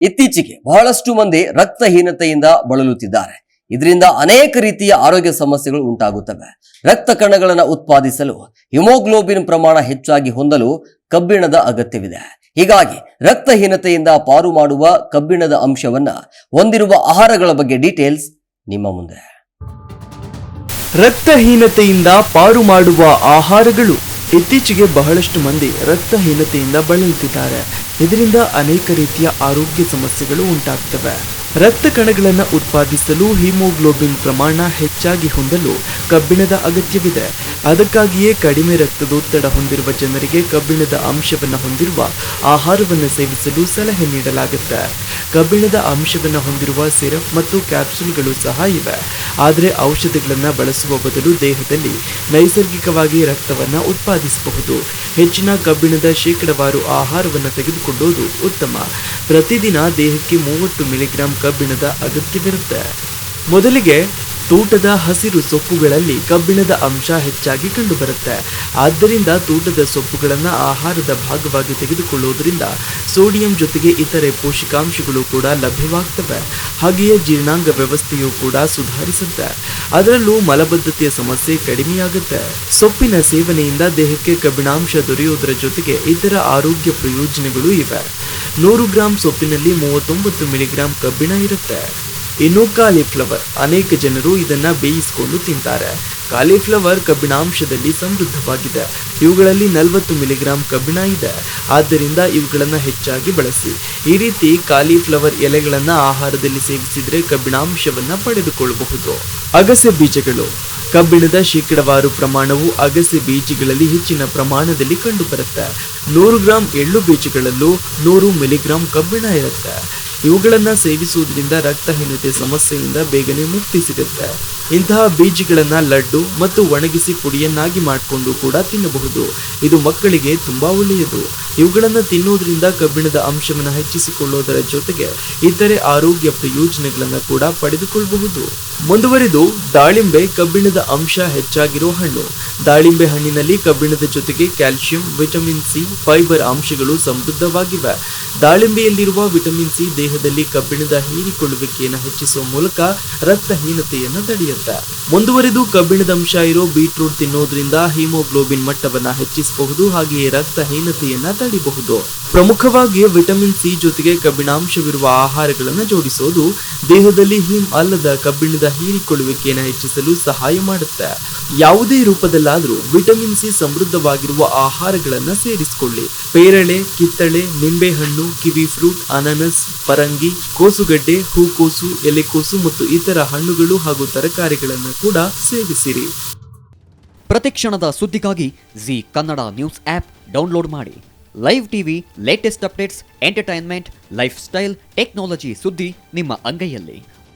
ಇತ್ತೀಚೆಗೆ ಬಹಳಷ್ಟು ಮಂದಿ ರಕ್ತಹೀನತೆಯಿಂದ ಬಳಲುತ್ತಿದ್ದಾರೆ. ಇದರಿಂದ ಅನೇಕ ರೀತಿಯ ಆರೋಗ್ಯ ಸಮಸ್ಯೆಗಳು ಉಂಟಾಗುತ್ತವೆ. ರಕ್ತ ಕಣಗಳನ್ನು ಉತ್ಪಾದಿಸಲು ಹಿಮೋಗ್ಲೋಬಿನ್ ಪ್ರಮಾಣ ಹೆಚ್ಚಾಗಿ ಹೊಂದಲು ಕಬ್ಬಿಣದ ಅಗತ್ಯವಿದೆ. ಹೀಗಾಗಿ ರಕ್ತಹೀನತೆಯಿಂದ ಪಾರು ಮಾಡುವ ಕಬ್ಬಿಣದ ಅಂಶವನ್ನ ಹೊಂದಿರುವ ಆಹಾರಗಳ ಬಗ್ಗೆ ಡೀಟೇಲ್ಸ್ ನಿಮ್ಮ ಮುಂದೆ. ರಕ್ತಹೀನತೆಯಿಂದ ಪಾರು ಮಾಡುವ ಆಹಾರಗಳು. ಇತ್ತೀಚೆಗೆ ಬಹಳಷ್ಟು ಮಂದಿ ರಕ್ತಹೀನತೆಯಿಂದ ಬಳಲುತ್ತಿದ್ದಾರೆ. ಇದರಿಂದ ಅನೇಕ ರೀತಿಯ ಆರೋಗ್ಯ ಸಮಸ್ಯೆಗಳು ಉಂಟಾಗ್ತವೆ. ರಕ್ತ ಕಣಗಳನ್ನು ಉತ್ಪಾದಿಸಲು ಹಿಮೋಗ್ಲೋಬಿನ್ ಪ್ರಮಾಣ ಹೆಚ್ಚಾಗಿ ಹೊಂದಲು ಕಬ್ಬಿಣದ ಅಗತ್ಯವಿದೆ. ಅದಕ್ಕಾಗಿಯೇ ಕಡಿಮೆ ರಕ್ತದೊತ್ತಡ ಹೊಂದಿರುವ ಜನರಿಗೆ ಕಬ್ಬಿಣದ ಅಂಶವನ್ನು ಹೊಂದಿರುವ ಆಹಾರವನ್ನು ಸೇವಿಸಲು ಸಲಹೆ ನೀಡಲಾಗುತ್ತೆ. ಕಬ್ಬಿಣದ ಅಂಶವನ್ನು ಹೊಂದಿರುವ ಸಿರಪ್ ಮತ್ತು ಕ್ಯಾಪ್ಸೂಲ್ಗಳು ಸಹ ಇವೆ. ಆದರೆ ಔಷಧಿಗಳನ್ನು ಬಳಸುವ ಬದಲು ದೇಹದಲ್ಲಿ ನೈಸರ್ಗಿಕವಾಗಿ ರಕ್ತವನ್ನು ಉತ್ಪಾದಿಸಬಹುದು. ಹೆಚ್ಚಿನ ಕಬ್ಬಿಣದ ಶೇಕಡವಾರು ಆಹಾರವನ್ನು ತೆಗೆದುಕೊಳ್ಳುವುದು ಉತ್ತಮ. ಪ್ರತಿದಿನ ದೇಹಕ್ಕೆ ಮೂವತ್ತು ಮಿಲಿಗ್ರಾಂ ಕಬ್ಬಿಣದ ಅಗತ್ಯವಿರುತ್ತೆ. ಮೊದಲಿಗೆ ತೂಟದ ಹಸಿರು ಸೊಪ್ಪುಗಳಲ್ಲಿ ಕಬ್ಬಿಣದ ಅಂಶ ಹೆಚ್ಚಾಗಿ ಕಂಡುಬರುತ್ತೆ. ಆದ್ದರಿಂದ ತೋಟದ ಸೊಪ್ಪುಗಳನ್ನು ಆಹಾರದ ಭಾಗವಾಗಿ ತೆಗೆದುಕೊಳ್ಳುವುದರಿಂದ ಸೋಡಿಯಂ ಜೊತೆಗೆ ಇತರೆ ಪೋಷಕಾಂಶಗಳು ಕೂಡ ಲಭ್ಯವಾಗ್ತವೆ. ಹಾಗೆಯೇ ಜೀರ್ಣಾಂಗ ವ್ಯವಸ್ಥೆಯು ಕೂಡ ಸುಧಾರಿಸುತ್ತೆ. ಅದರಲ್ಲೂ ಮಲಬದ್ಧತೆಯ ಸಮಸ್ಯೆ ಕಡಿಮೆಯಾಗುತ್ತೆ. ಸೊಪ್ಪಿನ ಸೇವನೆಯಿಂದ ದೇಹಕ್ಕೆ ಕಬ್ಬಿಣಾಂಶ ದೊರೆಯುವುದರ ಜೊತೆಗೆ ಇತರ ಆರೋಗ್ಯ ಪ್ರಯೋಜನಗಳು ಇವೆ. ನೂರು ಗ್ರಾಂ ಸೊಪ್ಪಿನಲ್ಲಿ ಮೂವತ್ತೊಂಬತ್ತು ಮಿಲಿಗ್ರಾಂ ಕಬ್ಬಿಣ ಇರುತ್ತೆ. ಇನ್ನು ಕಾಲಿಫ್ಲವರ್ ಅನೇಕ ಜನರು ಇದನ್ನ ಬೇಯಿಸಿಕೊಂಡು ತಿಂತಾರೆ. ಕಾಲಿಫ್ಲವರ್ ಕಬ್ಬಿಣಾಂಶದಲ್ಲಿ ಸಮೃದ್ಧವಾಗಿದೆ. ಇವುಗಳಲ್ಲಿ ನಲವತ್ತು ಮಿಲಿಗ್ರಾಂ ಕಬ್ಬಿಣ ಇದೆ. ಆದ್ದರಿಂದ ಇವುಗಳನ್ನು ಹೆಚ್ಚಾಗಿ ಬಳಸಿ. ಈ ರೀತಿ ಕಾಲಿಫ್ಲವರ್ ಎಲೆಗಳನ್ನು ಆಹಾರದಲ್ಲಿ ಸೇವಿಸಿದರೆ ಕಬ್ಬಿಣಾಂಶವನ್ನು ಪಡೆದುಕೊಳ್ಳಬಹುದು. ಅಗಸೆ ಬೀಜಗಳು. ಕಬ್ಬಿಣದ ಶೇಕಡವಾರು ಪ್ರಮಾಣವು ಅಗಸೆ ಬೀಜಗಳಲ್ಲಿ ಹೆಚ್ಚಿನ ಪ್ರಮಾಣದಲ್ಲಿ ಕಂಡುಬರುತ್ತೆ. ನೂರು ಗ್ರಾಂ ಎಳ್ಳು ಬೀಜಗಳಲ್ಲೂ ನೂರು ಮಿಲಿಗ್ರಾಂ ಕಬ್ಬಿಣ ಇರುತ್ತೆ. ಇವುಗಳನ್ನು ಸೇವಿಸುವುದರಿಂದ ರಕ್ತಹೀನತೆ ಸಮಸ್ಯೆಯಿಂದ ಬೇಗನೆ ಮುಕ್ತಿ ಸಿಗುತ್ತೆ. ಇಂತಹ ಬೀಜಗಳನ್ನ ಲಡ್ಡು ಮತ್ತು ಒಣಗಿಸಿ ಪುಡಿಯನ್ನಾಗಿ ಮಾಡಿಕೊಂಡು ಕೂಡ ತಿನ್ನಬಹುದು. ಇದು ಮಕ್ಕಳಿಗೆ ತುಂಬಾ ಒಳ್ಳೆಯದು. ಇವುಗಳನ್ನು ತಿನ್ನುವುದರಿಂದ ಕಬ್ಬಿಣದ ಅಂಶವನ್ನು ಹೆಚ್ಚಿಸಿಕೊಳ್ಳುವುದರ ಜೊತೆಗೆ ಇತರೆ ಆರೋಗ್ಯ ಪ್ರಯೋಜನಗಳನ್ನು ಕೂಡ ಪಡೆದುಕೊಳ್ಳಬಹುದು ಮುಂದುವರಿದು ದಾಳಿಂಬೆ ಕಬ್ಬಿಣದ ಅಂಶ ಹೆಚ್ಚಾಗಿರೋ ಹಣ್ಣು. ದಾಳಿಂಬೆ ಹಣ್ಣಿನಲ್ಲಿ ಕಬ್ಬಿಣದ ಜೊತೆಗೆ ಕ್ಯಾಲ್ಸಿಯಂ, ವಿಟಮಿನ್ ಸಿ, ಫೈಬರ್ ಅಂಶಗಳು ಸಮೃದ್ಧವಾಗಿವೆ. ದಾಳಿಂಬೆಯಲ್ಲಿರುವ ವಿಟಮಿನ್ ಸಿ ದೇಹದಲ್ಲಿ ಕಬ್ಬಿಣದ ಹೀರಿಕೊಳ್ಳುವಿಕೆಯನ್ನು ಹೆಚ್ಚಿಸುವ ಮೂಲಕ ರಕ್ತಹೀನತೆಯನ್ನು ತಡೆಯುತ್ತೆ. ಮುಂದುವರೆದು ಕಬ್ಬಿಣದ ಅಂಶ ಇರೋ ಬೀಟ್ರೂಟ್ ತಿನ್ನೋದ್ರಿಂದ ಹಿಮೋಗ್ಲೋಬಿನ್ ಮಟ್ಟವನ್ನ ಹೆಚ್ಚಿಸಬಹುದು, ಹಾಗೆಯೇ ರಕ್ತಹೀನತೆಯನ್ನ ತಡೆಯಬಹುದು ಪ್ರಮುಖವಾಗಿ ವಿಟಮಿನ್ ಸಿ ಜೊತೆಗೆ ಕಬ್ಬಿಣಾಂಶವಿರುವ ಆಹಾರಗಳನ್ನು ಜೋಡಿಸೋದು ದೇಹದಲ್ಲಿ ಹಿಮ್ ಅಲ್ಲದ ಕಬ್ಬಿಣದ ಹೀರಿಕೊಳ್ಳುವಿಕೆಯನ್ನು ಹೆಚ್ಚಿಸಲು ಸಹಾಯ ಮಾಡುತ್ತೆ. ಯಾವುದೇ ರೂಪದಲ್ಲಾದರೂ ವಿಟಮಿನ್ ಸಿ ಸಮೃದ್ಧವಾಗಿರುವ ಆಹಾರಗಳನ್ನು ಸೇರಿಸಿಕೊಳ್ಳಿ. ಪೇರಳೆ, ಕಿತ್ತಳೆ, ನಿಂಬೆಹಣ್ಣು ಕಿವಿ ಫ್ರೂಟ್, ಅನಾನಸ್, ಪರಂಗಿ, ಕೋಸುಗಡ್ಡೆ, ಹೂಕೋಸು, ಎಲೆಕೋಸು ಮತ್ತು ಇತರ ಹಣ್ಣುಗಳು ಹಾಗೂ ತರಕಾರಿಗಳನ್ನು ಕೂಡ ಸೇವಿಸಿರಿ. ಪ್ರತಿ ಕ್ಷಣದ ಸುದ್ದಿಗಾಗಿ Zee Kannada news app download ಮಾಡಿ. Live TV latest updates entertainment lifestyle technology ಸುದ್ದಿ ನಿಮ್ಮ ಅಂಗೈಯಲ್ಲಿ.